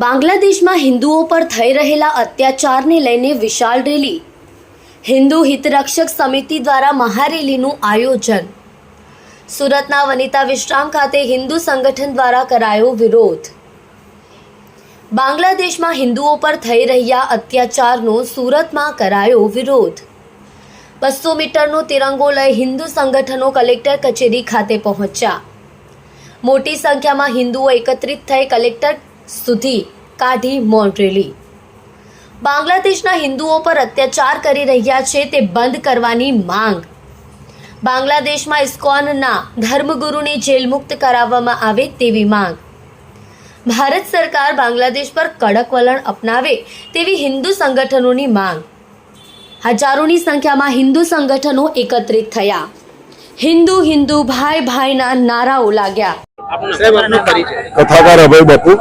બાંગ્લાદેશમાં હિન્દુઓ પર થઈ રહેલા અત્યાચારને લઈને વિશાળ રેલી. હિન્દુ હિતરક્ષક સમિતિ દ્વારા મહારેલીનું આયોજન. સુરતના વનિતા વિશ્રામ ખાતે હિન્દુ સંગઠન દ્વારા કરાયો વિરોધ. બાંગ્લાદેશમાં હિન્દુઓ પર થઈ રહ્યા અત્યાચારનો સુરતમાં કરાયો વિરોધ. બસો મીટરનો તિરંગો લઈ હિન્દુ સંગઠનો કલેક્ટર કચેરી ખાતે પહોંચ્યા. મોટી સંખ્યામાં હિન્દુઓ એકત્રિત થઈ કલેક્ટર સુધી કાઢી મૌન રેલી બાંગ્લાદેશના હિન્દુઓ પર અત્યાચાર કરી રહ્યા છે તે બંધ કરવાની માંગ. બાંગ્લાદેશમાં ઇસ્કોનના ધર્મગુરુને જેલ મુક્ત કરાવવામાં આવે તેવી માંગ. ભારત સરકાર બાંગ્લાદેશ પર કડક વલણ અપનાવે તેવી હિન્દુ સંગઠનોની માંગ. હજારોની સંખ્યામાં હિન્દુ સંગઠનો એકત્રિત થયા. હિન્દુ હિન્દુ ભાઈ ભાઈના નારાઓ લાગ્યા. સાહેબ આપનો પરિચય કથાકાર અભય બાપુ.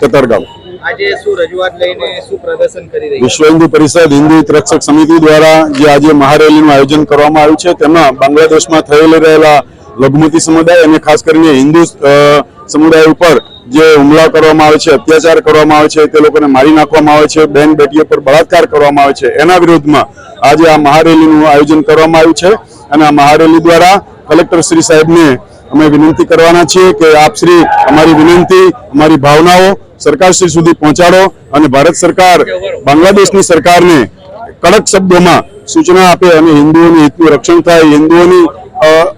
કતરગામ. વિશ્વ હિન્દુ પરિષદ હિન્દુ રક્ષક સમિતિ દ્વારા જે આજે મહારેલીનું આયોજન કરવામાં આવ્યું છે તેમાં બાંગ્લાદેશમાં થયેલી રહેલા લઘુમતી સમુદાય અને ખાસ કરીને હિન્દુ સમુદાય ઉપર જે હુમલા કરવામાં આવે છે અત્યાચાર કરવામાં આવે છે તે લોકોને મારી નાખવામાં આવે છે બેન બેટીઓ પર બળાત્કાર કરવામાં આવે છે એના વિરોધમાં આજે આ મહારેલીનું આયોજન કરવામાં આવ્યું છે અને આ મહારેલી દ્વારા કલેક્ટર શ્રી સાહેબને અમે વિનંતી કરવાના છીએ કે આપ શ્રી અમારી વિનંતી અમારી ભાવનાઓ સરકારશ્રી સુધી પહોંચાડો અને ભારત સરકાર બાંગ્લાદેશની સરકારને કડક શબ્દોમાં સૂચના આપે અને હિન્દુઓની હિતનું રક્ષણ થાય હિન્દુઓની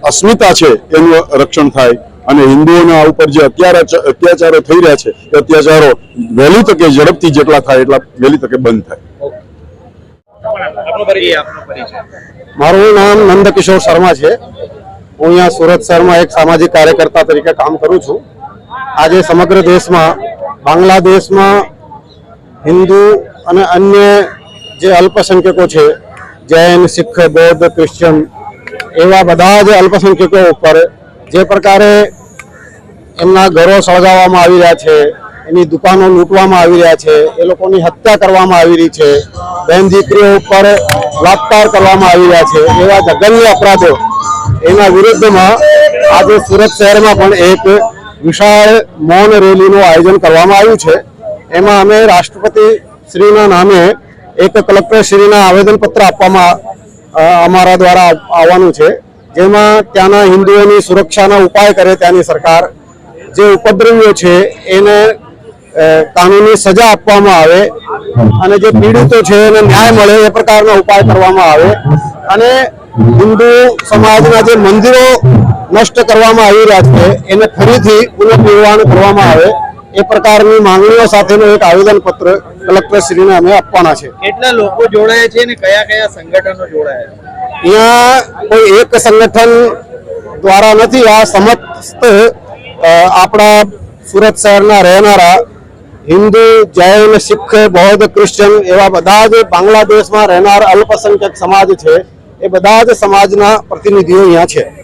અસ્મિતા છે એનું રક્ષણ થાય અને હિન્દુઓના ઉપર જે અત્યાર અત્યાચારો થઈ રહ્યા છે એ અત્યાચારો વહેલી તકે ઝડપથી જેટલા થાય એટલા વહેલી તકે બંધ થાય. મારું નામ નંદકિશોર શર્મા છે. હું અહીંયા સુરત શહેરમાં એક સામાજિક કાર્યકર્તા તરીકે કામ કરું છું. આજે સમગ્ર દેશમાં, બાંગ્લાદેશમાં હિન્દુ અને અન્ય જે અલ્પસંખ્યકો છે, જૈન, શીખ, બૌદ્ધ ક્રિશ્ચન એવા બધા જ અલ્પસંખ્યકો ઉપર જે પ્રકારે એમના ઘરો સળગાવવામાં આવી રહ્યા છે, એની દુકાનો લૂંટવામાં આવી રહ્યા છે, એ લોકોની હત્યા કરવામાં આવી રહી છે બહેન દીકરીઓ ઉપર બલાત્કાર કરવામાં આવી રહ્યા છે, એવા જઘન્ય અપરાધો એના વિરુદ્ધમાં આજે સુરત શહેરમાં પણ એક વિશાળ મૌન રેલીનું આયોજન કરવામાં આવ્યું છે. એમાં અમે રાષ્ટ્રપતિ શ્રીના નામે એક કલેક્ટરશ્રીના આવેદનપત્ર આપવામાં અમારા દ્વારા આવવાનું છે. જેમાં ત્યાંના હિન્દુઓની સુરક્ષાના ઉપાય કરે ત્યાંની સરકાર. જે ઉપદ્રવીઓ છે, એને કાનૂની સજા આપવામાં આવે અને જે પીડિતો છે, એને ન્યાય મળે એ પ્રકારના ઉપાય કરવામાં આવે. અને હિન્દુ સમાજના જે મંદિરો નષ્ટ કરવામાં આવી રહ્યા છે એને ફરીથી પુનર્નિર્માણ કરવામાં આવે એ પ્રકારની માંગણીઓ સાથેનું એક આવેદનપત્ર કલેક્ટર શ્રીને અમે આપવાના છે. કેટલા લોકો જોડાયા છે અને કયા કયા સંગઠનો જોડાયા છે? અહીંયા કોઈ એક સંગઠન દ્વારા નથી આ સમસ્ત આપણા સુરત શહેરના રહેનારા હિન્દુ જૈન શીખ બૌદ્ધ ક્રિશ્ચન એવા બધા જ બાંગ્લાદેશમાં રહેનાર અલ્પસંખ્યક સમાજ છે. એ બધા જ સમાજના પ્રતિનિધિઓ અહીંયા છે.